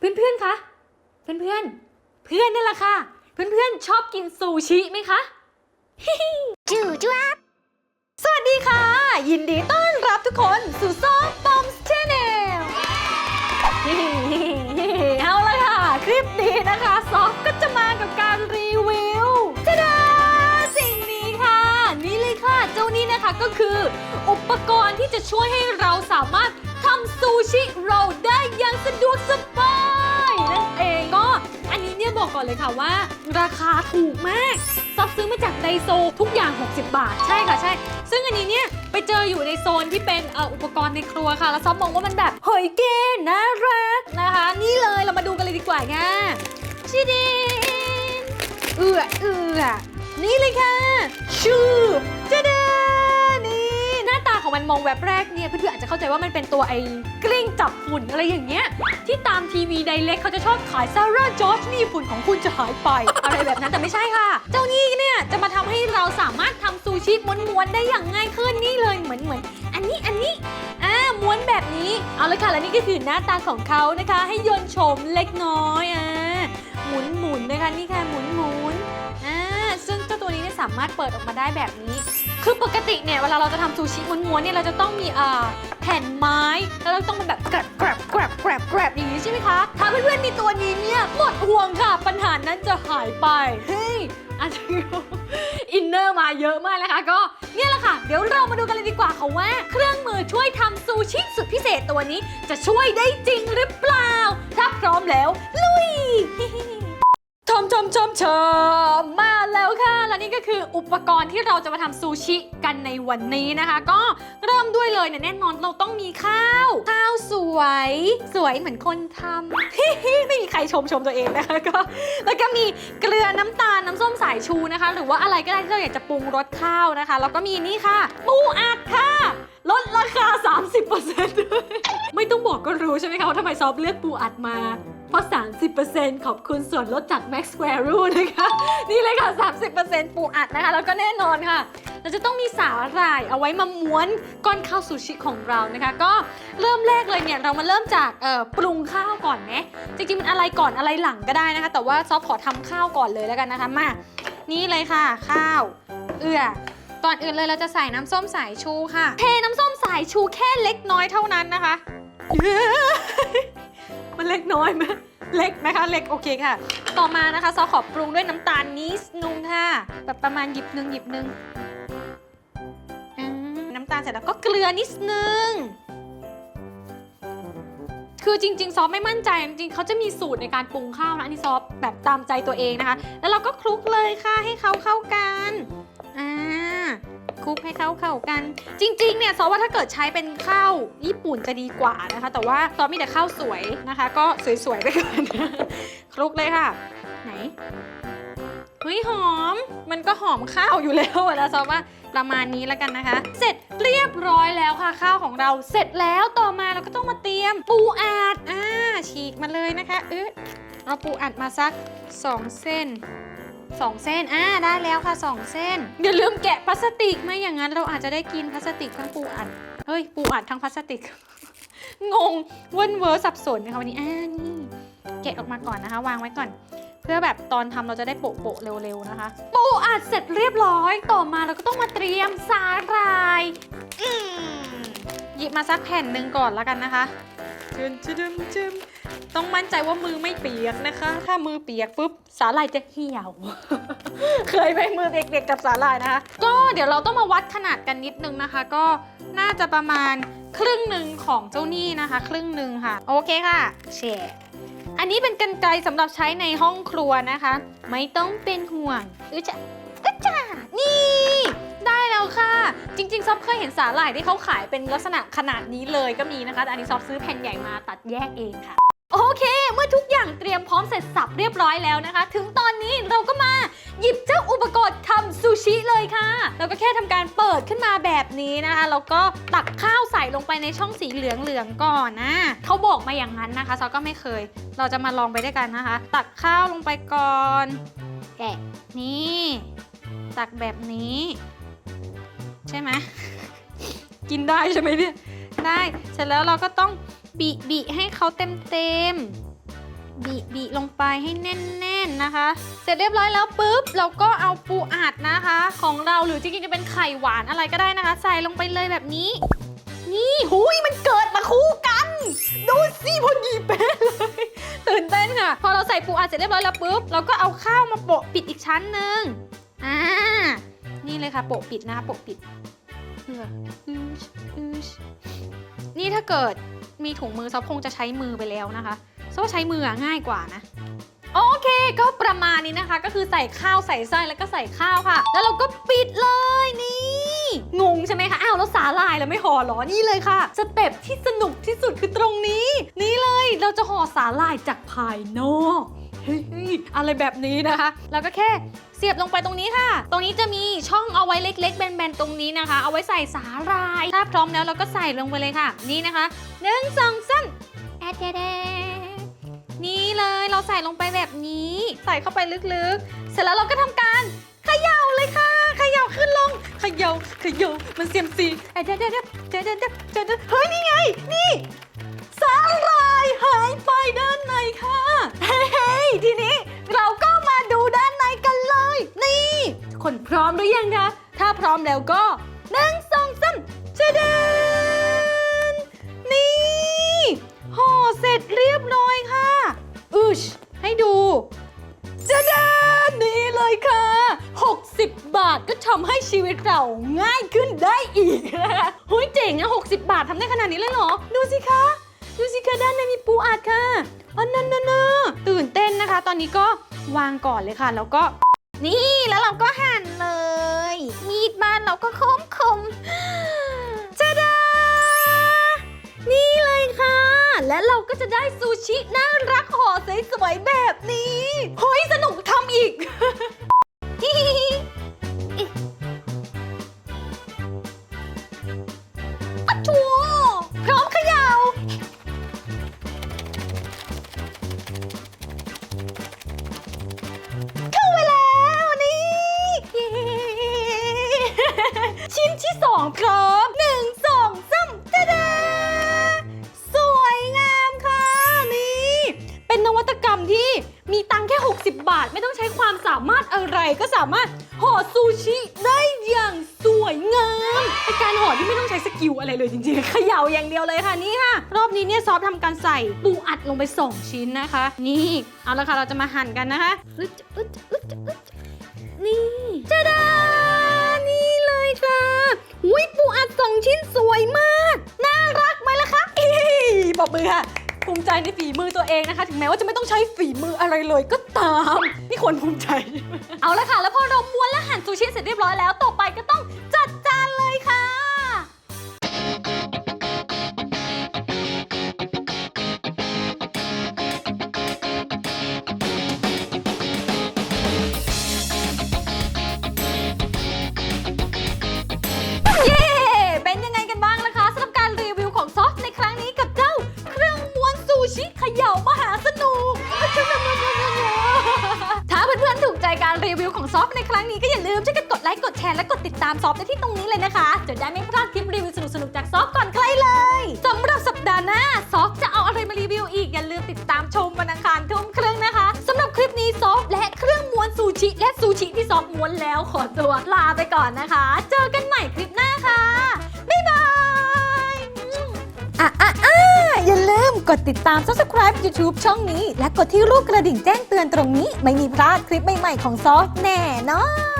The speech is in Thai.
เพื่อนๆ คะ เพื่อนๆ เพื่อนนั่นแหละค่ะ เพื่อนๆ ชอบกินซูชิไหมคะ จู่จ้าบสวัสดีค่ะ ยินดีต้อนรับทุกคนสู่ซอฟบอมส์ชแนลเอาละค่ะ คลิปนี้นะคะซอฟก็จะมากับการรีวิวทะดาสิ่งนี้ค่ะ นี่เลยค่ะ เจ้านี้นะคะก็คือ อุปกรณ์ที่จะช่วยให้เราสามารถ ทำซูชิเราได้อย่างสะดวกสบายนั่นเองก็ อันนี้เนี่ยบอกก่อนเลยค่ะว่า ราคาถูกมากซอฟซื้อมาจากไดโซทุกอย่าง 60 บาท ใช่ค่ะใช่ ซึ่งอันนี้เนี่ยไปเจออยู่ในโซนที่เป็นอุปกรณ์ในครัวค่ะ แล้วซอฟมองว่ามันแบบเฮ้ยเก๋น่ารักนะคะ นี่เลยเรามาดูกันเลยดีกว่าค่ะชิดินเอือเอือนี่เลยค่ะ มองแบบแรกเนี่ยเพื่อนๆอาจจะเข้าใจว่ามันเป็นตัวไอ้กลิ้งจับฝุ่นอะไรอย่างเงี้ยที่ตามทีวีไดเล็กเขาจะชอบขายซาร่าจอร์จนี่ฝุ่นของคุณจะหายไป อะไรแบบนั้นแต่ไม่ใช่ค่ะ เจ้านี่เนี่ยจะมาทำให้เราสามารถทำซูชิม้วนๆได้อย่างง่ายขึ้นนี่เลยเหมือนเหมือนอันนี้อันนี้อ่าม้วนแบบนี้เอาละค่ะและนี่ก็คือหน้าตาของเขานะคะ ให้ยนโฉมเล็กน้อยอ่าหมุนหมุนๆนะคะนี่ค่ะหมุนหมุนๆอ่าซึ่งเจ้าตัวนี้เนี่ยสามารถเปิดออกมาได้แบบนี้ คือปกติเนี่ยเวลาเราจะทำซูชิม้วนๆเนี่ยเราจะต้องมีอ่าแผ่นไม้แล้วเราต้องเป็นแบบแกรบแกรบแกรบแกรบแกรบอย่างนี้ใช่ไหมคะ ถ้าเพื่อนๆมีตัวนี้เนี่ยหมดห่วงค่ะ ปัญหานั้นจะหายไป เฮ้ยอาจจะอินเนอร์มาเยอะมากนะคะก็เนี่ยแหละค่ะ เดี๋ยวเรามาดูกันเลยดีกว่าค่ะว่า เครื่องมือช่วยทำซูชิสุดพิเศษตัวนี้ จะช่วยได้จริงหรือเปล่า ถ้าพร้อมแล้ว ลุย มชมชมชมมาแล้วค่ะ และนี่ก็คืออุปกรณ์ที่เราจะมาทำซูชิกันในวันนี้นะคะ ก็เริ่มด้วยเลยเนี่ยแน่นอนเราต้องมีข้าว ข้าวสวย สวยเหมือนคนทำไม่มีใครชมชมตัวเองนะคะก็แล้วก็มีเกลือน้ำตาลน้ำส้มสายชูนะคะ หรือว่าอะไรก็ได้ที่เราอยากจะปรุงรสข้าวนะคะ แล้วก็มีนี่ค่ะปูอัดค่ะลดราคา 30%ด้วยไม่ต้องบอกก็รู้ใช่ไหมคะว่าทำไมซอฟเลือกปูอัดมา เพราะ 30%ขอบคุณส่วนลดจาก Max Square Root นะคะ นี่เลยค่ะ 30%ปูอัดนะคะ แล้วก็แน่นอนค่ะ เราจะต้องมีสาหร่ายเอาไว้มาม้วนก้อนข้าวซูชิของเรานะคะ ก็เริ่มแรกเลยเนี่ย เรามาเริ่มจากปรุงข้าวก่อนไหมจริงๆมันอะไรก่อนอะไรหลังก็ได้นะคะ แต่ว่าซอฟขอทำข้าวก่อนเลยแล้วกันนะคะมานี่เลยค่ะ ข้าว เอื้อก่อนอื่นเลยเราจะใส่น้ำส้มสายชูค่ะ เทน้ำส้มสายชูแค่เล็กน้อยเท่านั้นนะคะ มันเล็กน้อยไหมเล็กนะคะ เล็กโอเคค่ะ ต่อมานะคะซอขอปรุงด้วยน้ำตาลนิดนึงค่ะ แบบประมาณหยิบหนึ่งหยิบหนึ่งอืมน้ำตาลเสร็จแล้วก็เกลือนิดนึง คือจริง ๆ ซอฟไม่มั่นใจ จริงๆเขาจะมีสูตรในการปรุงข้าวนะอันนี้ซอฟแบบตามใจตัวเองนะคะ แล้วเราก็คลุกเลยค่ะให้เขาเข้ากัน ลุกให้เข้าเข้ากัน จริงๆเนี่ยซอว่าถ้าเกิดใช้เป็นข้าวญี่ปุ่นจะดีกว่านะคะ แต่ว่าซอฟมีแต่ข้าวสวยนะคะ ก็สวยๆไปก่อนคลุกเลยค่ะ ไหนเฮ้ยหอม มันก็หอมข้าวอยู่แล้วนะซอว่าประมาณนี้แล้วกันนะคะ เสร็จเรียบร้อยแล้วค่ะ ข้าวของเราเสร็จแล้วต่อมาเราก็ต้องมาเตรียมปูอัดอ่าฉีกมาเลยนะคะเออเอาปูอัดมาสัก 2 เส้น 2เส้นอ่าได้แล้วค่ะ2เส้น อย่าลืมแกะพลาสติกไม่อย่างนั้นเราอาจจะได้กินพลาสติกทั้งปูอัด เฮ้ย ปูอัดทั้งพลาสติก งงเว้นเวอร์สับสนนะคะวันนี้อ่านี่แกะออกมาก่อนนะคะ วางไว้ก่อน เพื่อแบบตอนทำเราจะได้โปะๆเร็วๆนะคะ ปูอัดเสร็จเรียบร้อยต่อมาเราก็ต้องมาเตรียมสาหร่ายอืมหยิบมาสักแผ่นหนึ่งก่อนแล้วกันนะคะจึมจึมจึม ต้องมั่นใจว่ามือไม่เปียกนะคะ ถ้ามือเปียกปุ๊บสาหร่ายจะเหี่ยว เคยไปมือเด็กๆกับสาหร่ายนะคะ ก็เดี๋ยวเราต้องมาวัดขนาดกันนิดนึงนะคะ ก็น่าจะประมาณครึ่งหนึ่งของเจ้านี่นะคะ ครึ่งหนึ่งค่ะ โอเคค่ะแชร์อันนี้เป็นกันไกรสำหรับใช้ในห้องครัวนะคะ ไม่ต้องเป็นห่วงอือจะก็จ้านี่ได้แล้วค่ะ จริงๆ ซอฟเคยเห็นสาหร่ายที่เขาขายเป็นลักษณะขนาดนี้เลยก็มีนะคะ แต่อันนี้ซอฟซื้อแผ่นใหญ่มาตัดแยกเองค่ะ โอเค เมื่อทุกอย่างเตรียมพร้อมเสร็จสับเรียบร้อยแล้วนะคะ ถึงตอนนี้เราก็มาหยิบเจ้าอุปกรณ์ทำซูชิเลยค่ะ เราก็แค่ทำการเปิดขึ้นมาแบบนี้นะคะแล้วก็ตักข้าวใส่ลงไปในช่องสีเหลืองๆก่อนนะเขาบอกมาอย่างนั้นนะคะซอก็ไม่เคย เราจะมาลองไปด้วยกันนะคะ ตักข้าวลงไปก่อนแกะนี่ ตักแบบนี้ ใช่ไหมกินได้ใช่ไหมเนี่ยได้เสร็จแล้วเราก็ต้อง บีบีให้เขาเต็มเต็มๆไปให้แน่นๆนนะคะ เสร็จเรียบร้อยแล้วปุ๊บ เราก็เอาปูอัดนะคะ ของเราหรือจริงๆจะเป็นไข่หวานอะไรก็ได้นะคะ ใส่ลงไปเลยแบบนี้ นี่หุยมันเกิดมาคู่กัน ดูสิพอดีเป๊ะเลยตื่นเต้นค่ะพอเราใส่ปูอัดเสร็จเรียบร้อยแล้วปุ๊บเราก็เอาข้าวมาโปะปิดอีกชั้นหนึ่งอ่านี่เลยค่ะโปะปิดนะคะโปะปิดเพื่ออืชอืชนี่ถ้าเกิด มีถุงมือซอฟคงจะใช้มือไปแล้วนะคะซอฟว่าใช้มืออะง่ายกว่านะโอเคก็ประมาณนี้นะคะ ก็คือใส่ข้าวใส่ไส้แล้วก็ใส่ข้าวค่ะ แล้วเราก็ปิดเลยนี่ งงใช่ไหมคะอ้าวแล้วสาลายแล้วไม่ห่อหรอนี่เลยค่ะ สเต็ปที่สนุกที่สุดคือตรงนี้ นี่เลยเราจะห่อสาลายจากภายนอกเฮ้ยอะไรแบบนี้นะคะ แล้วก็แค่ เสียบลงไปตรงนี้ค่ะ ตรงนี้จะมีช่องเอาไว้เล็ก ๆ แบนๆตรงนี้นะคะ เอาไว้ใส่สาลาย ถ้าพร้อมแล้วเราก็ใส่ลงไปเลยค่ะ นี่นะคะหนึ่งสองสามแอดแดดนี่เลยเราใส่ลงไปแบบนี้ ใส่เข้าไปลึกๆ เสร็จแล้วเราก็ทำการเขย่าเลยค่ะเขย่าขึ้นลงเขย่าเขย่ามันเสียมซีแอดแดดแดดแดดแดดแดดแดดแดดเฮ้ยนี่ไง นี่สาหร่ายหายไปด้านในค่ะ เฮ้ยทีนี้ มหรือยังคะ ถ้าพร้อมแล้วก็หนึ่งสองสามจะเดินนี่ห่อเสร็จเรียบร้อยค่ะอึชให้ดูจะเดินนี่เลยค่ะ 60 บาทก็ทำให้ชีวิตเราง่ายขึ้นได้อีกเฮ้ยเจ๋งอะ60 บาททำได้ขนาดนี้เลยเหรอ ดูสิคะ ดูสิคะด้านในมีปูอัดค่ะอันนั้นนะตื่นเต้นนะคะ ตอนนี้ก็วางก่อนเลยค่ะ แล้วก็ นี่แล้วเราก็หั่นเลย มีดบ้านเราก็คมคมๆจะดา นี่เลยค่ะ และเราก็จะได้ซูชิน่ารักห่อสวยๆแบบนี้เฮ้ยสนุกทำอีก ก็สามารถห่อซูชิได้อย่างสวยงามเป็นการห่อที่ไม่ต้องใช้สกิลอะไรเลยจริงๆเขย่าอย่างเดียวเลยค่ะนี่ค่ะ รอบนี้เนี่ยซอฟทำการใส่ปูอัดลงไป 2 ชิ้นนะคะ นี่เอาละค่ะเราจะมาหั่นกันนะคะอึดอึดอึดอึดนี่จ้าดานี่เลยค่ะอุ้ยปูอัดสองชิ้นสวยมาก น่ารักไหมล่ะคะอีบอกมือค่ะ ภูมิใจในฝีมือตัวเองนะคะ ถึงแม้ว่าจะไม่ต้องใช้ฝีมืออะไรเลยก็ตาม นี่ควรภูมิใจ เอาละค่ะ แล้วพอเราม้วนและหั่นซูชิเสร็จเรียบร้อยแล้ว ต่อไปก็ต้องจัดจานเลยค่ะ รีวิวของซอฟในครั้งนี้ก็อย่าลืมช่วยกันกดไลค์กดแชร์และกดติดตามซอฟได้ที่ตรงนี้เลยนะคะ จะได้ไม่พลาดคลิปรีวิวสนุกๆจากซอฟก่อนใครเลยสำหรับสัปดาห์หน้าซอฟจะเอาอะไรมารีวิวอีกอย่าลืมติดตามชมวันอังคารทุ่มครึ่งนะคะสำหรับคลิปนี้ซอฟและเครื่องม้วนซูชิ และซูชิที่ซอฟม้วนแล้วขอตัวลาไปก่อนนะคะ เจอกันใหม่คลิปหน้าค่ะบ๊ายบายอะอะ อย่าลืมกดติดตาม subscribe YouTube ช่องนี้ และกดที่รูปกระดิ่งแจ้งเตือนตรงนี้ ไม่มีพลาดคลิปใหม่ ๆ ของซอฟแน่นอน